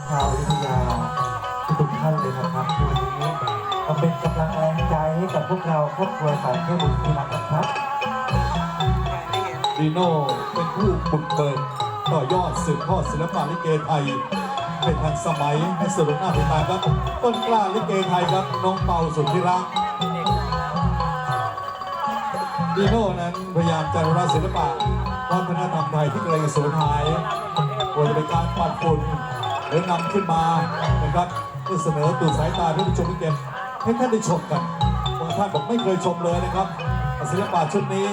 ชาววิทยาทุกท่านเลยนะครับวันนี้มาเป็นกำลังแรงใจให้กับพวกเราครอบครัวสายเทพบุตรที่รักนะครับดีโน่เป็นผู้บุกเบิกต่อยอดสืบทอดศิลปะลิเกไทย เป็นทันสมัยให้สรุปหน้าติดตามครับต้นกล้าลิเกไทยครับน้องเปาสุดที่รักดีโน่นั้นพยายามจะอนุรักษ์ศิลปะวัฒนธรรมไทยที่กำลังสูญหายควรจะเป็นการปัดฝุ่น หรือนำขึ้นมานะครับเพื่อเสนอตู่สายตาท่านผู้ชมที่เก็บให้ท่านได้ชมกันบางท่านบอกไม่เคยชมเลยนะครับศิลปะชุดนี้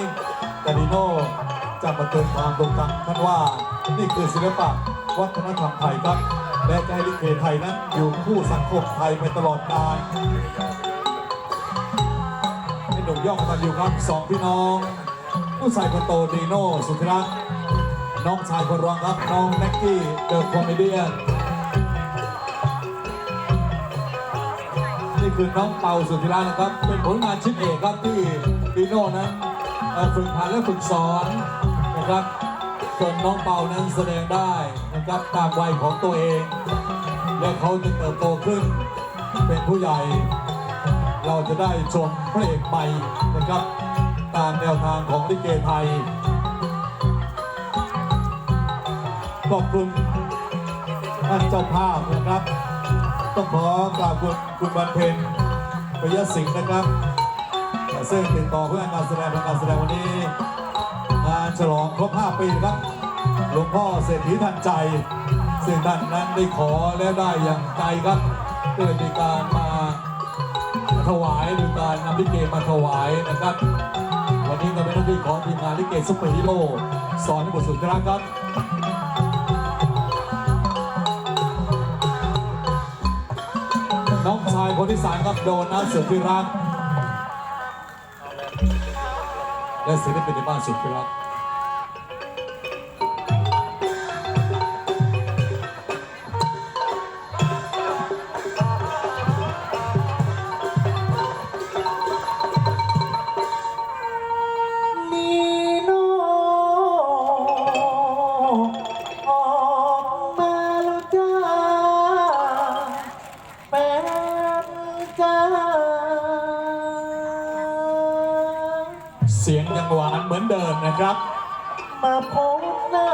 แต่ดีโน่จะมาเตือนความตรงกันท่านว่านี่คือศิลปะวัฒนธรรมไทยครับ และจะให้ลิเกไทยนั้นอยู่คู่สังคมไทยไปตลอดกาลให้หนุ่มย่องกันอยู่ครับสองพี่น้อง ผู้ชายคนโตดีโน่สุธิรักษ์น้องชายคนรองครับ น้องแน็กกี้เดอะคอมเมเดี้ คือน้องเปาสุธิรักษ์นะครับ เป็นผลงานชิ้นเอกครับที่ดีโน่นั้นฝึกหัดและฝึกสอนนะครับจนน้องเปานั้นแสดงได้นะครับตามวัยของตัวเอง และเขาจะเติบโตขึ้น เป็นผู้ใหญ่ เราจะได้ชมพระเอกใหม่นะครับตามแนวทางของลิเกไทยขอบคุณท่านเจ้าภาพนะครับ ต้องขอกราบคุณคุณบันเพ็ญปยสิงห์นะครับซึ่งติดต่อเพื่องานแสดงการแสดงวันนี้ งานฉลองครบ 5 ปีครับหลวงพ่อเศรษฐีทันใจ ซึ่งท่านนั้นได้ขอแล้วได้อย่างใจครับก็เลยมีการมาถวายโดยการนำลิเกมาถวายนะครับ วันนี้ก็เป็นหน้าที่ของทีมงานลิเกซุปเปอร์ฮีโร่สอนให้บทสุดที่รักครับ น้องชายคนที่สามครับโดนนะสุดที่รัก และศิลปินในบ้านสุดที่รัก เสียงยังหวานเหมือนเดิมนะครับ มาพบหน้า